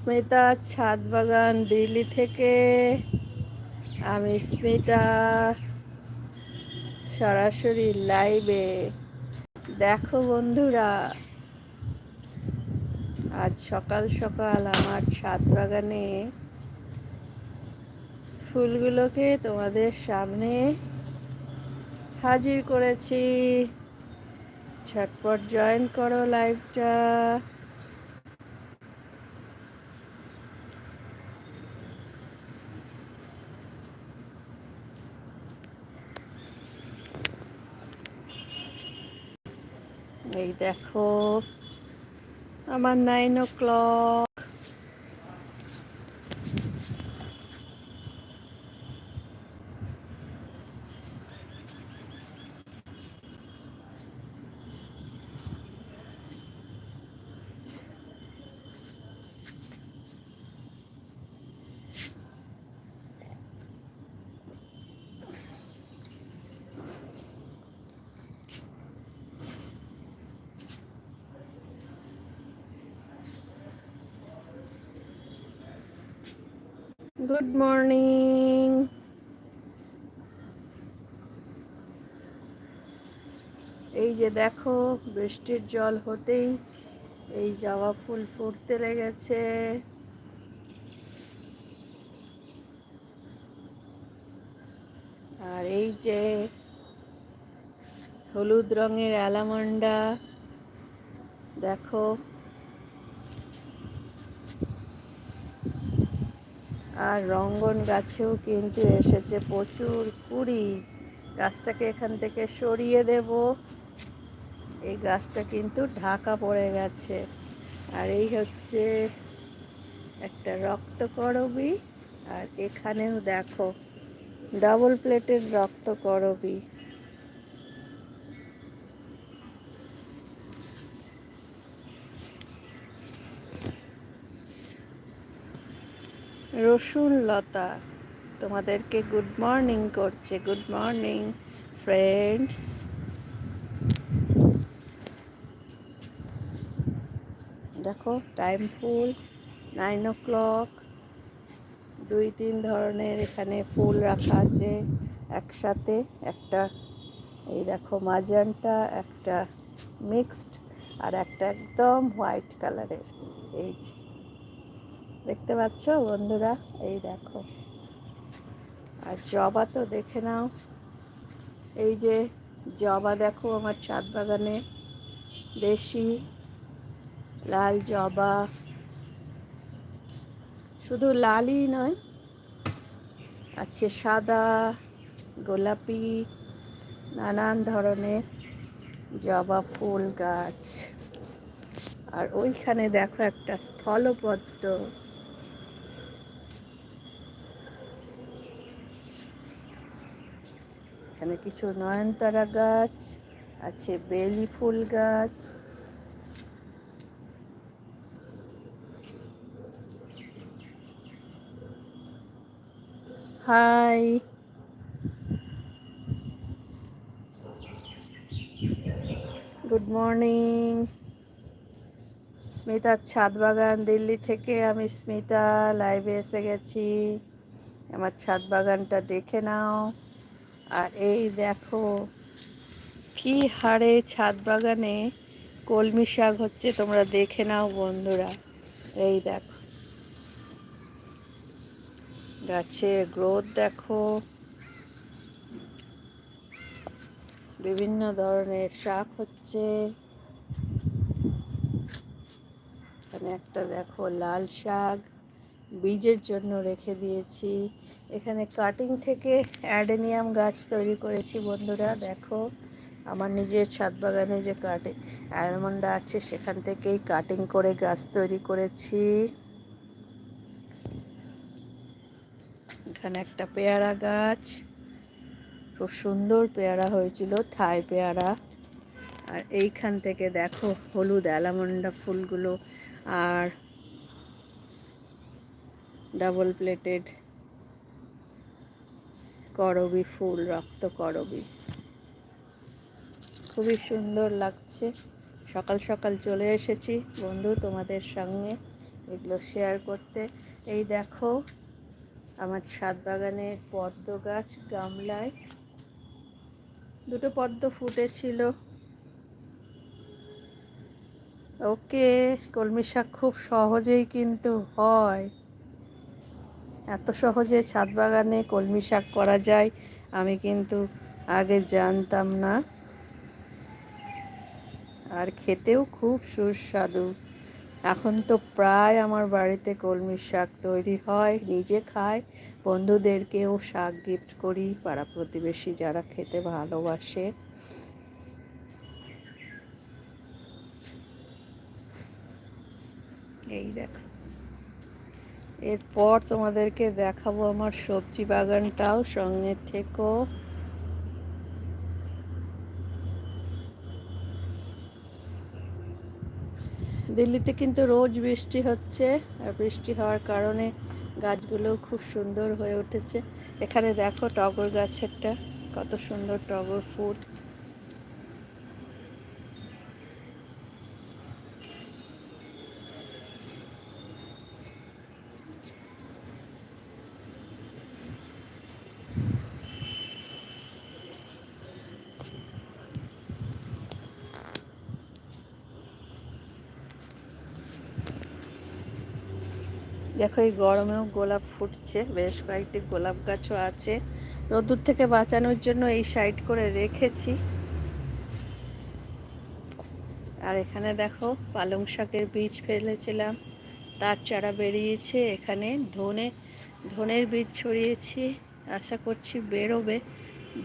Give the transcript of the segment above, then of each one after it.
স্মিতা, ছাদ বাগান দিল্লি থেকে। আমি স্মিতা, সরাসরি লাইভে দেখো বন্ধুরা, আজ সকাল সকাল আমার ছাদ বাগানে ফুলগুলোকে তোমাদের সামনে হাজির করেছি। ঝটপট জয়েন করো লাইভটা এই দেখো আমার nine o'clock good morning এই যে দেখো, বৃষ্টির জল হতেই এই জবা ফুল ফুটতে লেগেছে। আর এই যে হলুদ রঙের অ্যালামন্ডা, দেখো। আর রঙ্গন গাছেও কিন্তু এসেছে প্রচুর কুড়ি। গাছটাকে এখান থেকে সরিয়ে দেব। এই গাছটা কিন্তু ঢাকা পড়ে গেছে। আর এই হচ্ছে একটা রক্তকরবী। আর এখানেও দেখো ডাবল প্লেটের রক্তকরবী। রসুন লতা। তোমাদেরকে গুড মর্নিং করছে। গুড মর্নিং ফ্রেন্ডস দেখো time full nine o'clock দুই, তিন ধরনের এখানে ফুল রাখা আছে একসাথে। একটা, এই দেখো, মাজানটা, একটা মিক্সড আর একটা একদম হোয়াইট কালারের এই দেখতে পাচ্ছ বন্ধুরা? এই দেখো। আর জবা তো দেখে নাও। এই যে জবা দেখো আমার ছাদ বাগানে। দেশি লাল জবা। শুধু লালই নয়, আছে সাদা, গোলাপি, নানান ধরনের জবা ফুল গাছ। আর ওইখানে দেখো একটা স্থলপদ্ম। এখানে কিছু নয়নতারা গাছ, আছে বেলি ফুল গাছ। হাই। গুড মর্নিং স্মিতার ছাদ বাগান দিল্লি থেকে আমি স্মিতা লাইভে এসে গেছি। আমার ছাদ বাগানটা দেখে নাও। আর এই দেখো, কি হারে ছাদ বাগানে কলমি শাক হচ্ছে, তোমরা দেখে নাও বন্ধুরা। এই দেখো, গাছের গ্রোথ দেখো। বিভিন্ন ধরনের শাক হচ্ছে। এখানে একটা দেখো লাল শাক। বীজের জন্য রেখে দিয়েছি। এখানে কাটিং থেকে অ্যাডেনিয়াম গাছ তৈরি করেছি বন্ধুরা, দেখো। আমার নিজের ছাদ বাগানে যে কাটিং অ্যালমন্ডা আছে, সেখান থেকেই কাটিং করে গাছ তৈরি করেছি। এখানে একটা পেয়ারা গাছ, খুব সুন্দর পেয়ারা হয়েছিল, থাই পেয়ারা। আর এইখান থেকে দেখো হলুদ অ্যালামন্ডা ফুলগুলো। আর ডাবল প্লেটেড করবি, ফুল রক্ত করবি। খুবই সুন্দর লাগছে। সকাল সকাল চলে এসেছি বন্ধু তোমাদের সঙ্গে এগুলো শেয়ার করতে। এই দেখো, আমার ছাদ বাগানের পদ্ম গাছ গামলায়। দুটো পদ্ম ফুটেছিল। ওকে, কলমি শাক খুব সহজেই কিন্তু হয়। এত সহজে ছাদ বাগানে কলমি শাক করা যায়, আমি কিন্তু আগে জানতাম না। আর খেতেও খুব সুস্বাদু। এখন তো প্রায় আমার বাড়িতে কলমি শাক তৈরি হয়, নিজে খায় বন্ধুদেরকেও শাক গিফট করি, পাড়া প্রতিবেশী যারা খেতে ভালোবাসে। এই দেখো। এরপর তোমাদেরকে দেখাবো আমার সবজি বাগানটাও সঙ্গে থেকো। দিল্লিতে কিন্তু রোজ বৃষ্টি হচ্ছে, আর বৃষ্টি হওয়ার কারণে গাছগুলো খুব সুন্দর হয়ে উঠেছে। এখানে দেখো টগর গাছেরটা কত সুন্দর টগর ফুল দেখো, এই গরমেও গোলাপ ফুটছে, বেশ কয়েকটি গোলাপ গাছও আছে। রোদ্দুর থেকে বাঁচানোর জন্য এই সাইড করে রেখেছি। আর এখানে দেখো, পালং শাকের বীজ ফেলেছিলাম, তার চারা বেরিয়েছে এখানে, ধনে, ধনের বীজ ছড়িয়েছি। আশা করছি বেরোবে,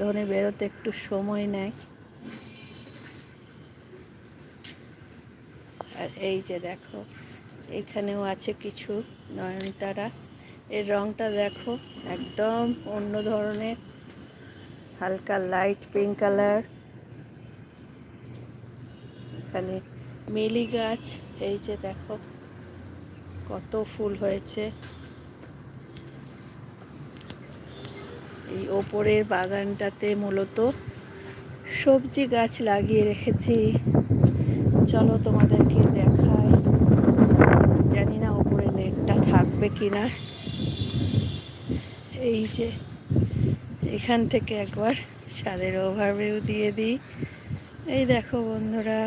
ধনে বেরোতে একটু সময় নেয়। আর এই যে দেখো এখানেও আছে কিছু নয়নতারা। এর রংটা দেখো একদম অন্য ধরনের। হালকা লাইট পিঙ্ক কালার এখানে মেলি গাছ, এই যে দেখো কত ফুল হয়েছে। এই ওপরের বাগানটাতে মূলত সবজি গাছ লাগিয়ে রেখেছি। চলো তোমাদেরকে দেখাই থাকবে কি না এই যে, এখান থেকে একবার ছাদের ওভারভিউ দিয়ে দিই। এই দেখো বন্ধুরা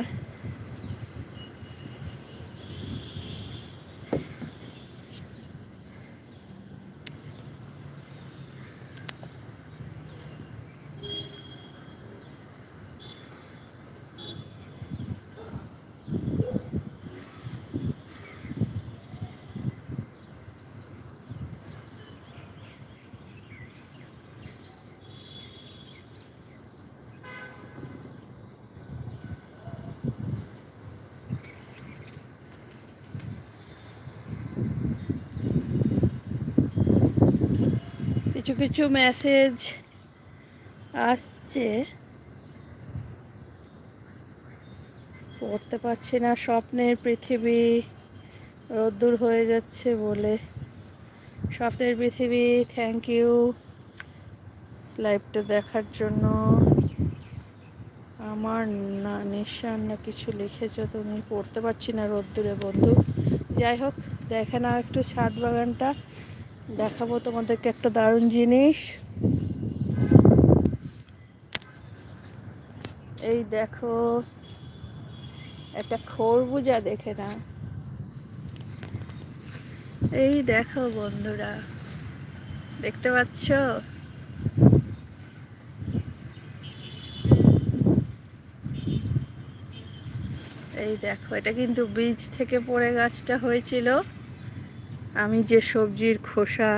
কিছু কিছু মেসেজ আসছে। পড়তে পারছি না, স্বপ্নের পৃথিবী রোদ্দুর হয়ে যাচ্ছে বলে। স্বপ্নের পৃথিবী থ্যাংক ইউ লাইভটা দেখার জন্য। আমার না, নিশান না কিছু লিখেছো তুমি পড়তে পারছি না রোদ্দুরে, বন্ধু। যাই হোক, দেখে নাও একটু ছাদ বাগানটা। দেখাবো তোমাদেরকে একটা দারুণ জিনিস। এই দেখো, একটা খরবুজা দেখে না এই দেখো বন্ধুরা, দেখতে পাচ্ছ? এই দেখো, এটা কিন্তু বীজ থেকে পড়ে গাছটা হয়েছিল। আমি যে সবজির খোসা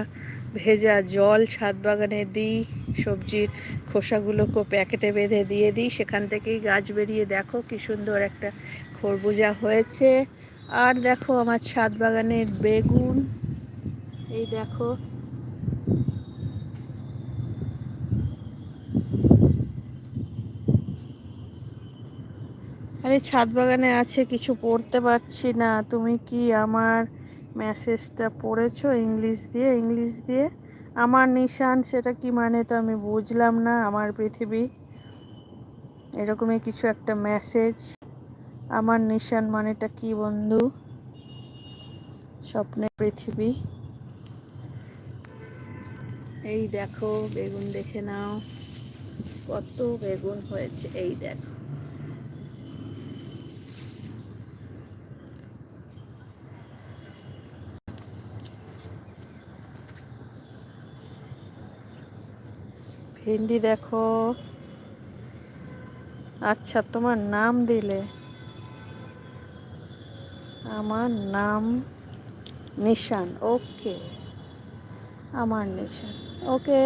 ভেজা জল ছাদ বাগানে দিই, সবজির খোসাগুলোকে প্যাকেটে বেঁধে দিয়ে দিই, সেখান থেকেই গাছ বেরিয়ে দেখো কি সুন্দর একটা খরবুজা হয়েছে। আর দেখো আমার ছাদ বাগানের বেগুন, এই দেখো। আরে ছাদ বাগানে আছে, কিছু পড়তে পারছি না, তুমি কি আমার মেসেজটা পড়েছো ইংলিশ দিয়ে? ইংলিশ দিয়ে? আমার নিশান সেটা কি মানে তো আমি বুঝলাম না, আমার পৃথিবী। এরকমই কিছু একটা মেসেজ। আমার নিশান মানেটা কি বন্ধু? স্বপ্নের পৃথিবী। এই দেখো, বেগুন দেখে নাও। কত বেগুন হয়েছে, এই দেখো। ভেন্ডি দেখো। আচ্ছা তোমার নাম দিলে। আমার নাম নিশান, ওকে। আমার নিশান, ওকে।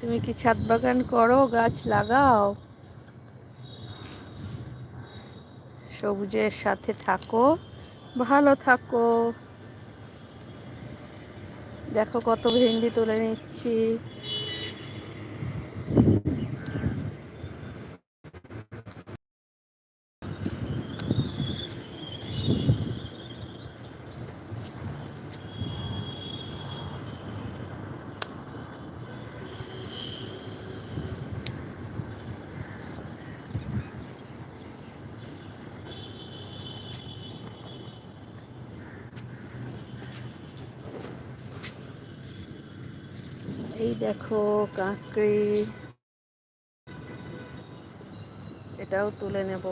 তুমি কি ছাদ বাগান করো, গাছ লাগাও? সবুজের সাথে থাকো, ভালো থাকো। দেখো কত ভেন্ডি তুলে নিচ্ছি। এই দেখো কাঁকড়ি। এটাও তুলে নেব।